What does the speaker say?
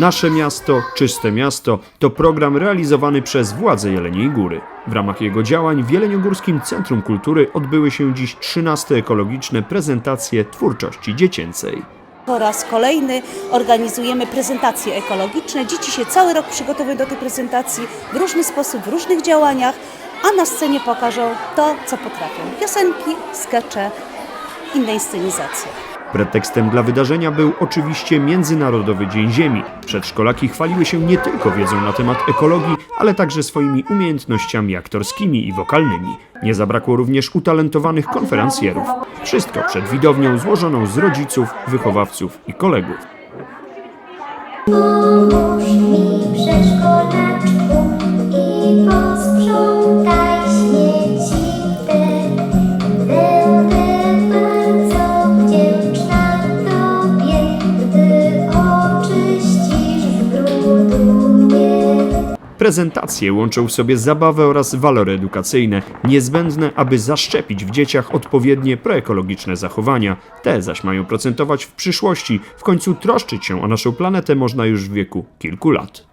Nasze miasto, czyste miasto to program realizowany przez władze Jeleniej Góry. W ramach jego działań w Jeleniogórskim Centrum Kultury odbyły się dziś 13 ekologiczne prezentacje twórczości dziecięcej. Po raz kolejny organizujemy prezentacje ekologiczne. Dzieci się cały rok przygotowują do tej prezentacji w różny sposób, w różnych działaniach, a na scenie pokażą to, co potrafią. Piosenki, skecze, inne inscenizacje. Pretekstem dla wydarzenia był oczywiście Międzynarodowy Dzień Ziemi. Przedszkolaki chwaliły się nie tylko wiedzą na temat ekologii, ale także swoimi umiejętnościami aktorskimi i wokalnymi. Nie zabrakło również utalentowanych konferencjerów. Wszystko przed widownią złożoną z rodziców, wychowawców i kolegów. Prezentacje łączą w sobie zabawę oraz walory edukacyjne, niezbędne, aby zaszczepić w dzieciach odpowiednie proekologiczne zachowania. Te zaś mają procentować w przyszłości. W końcu troszczyć się o naszą planetę można już w wieku kilku lat.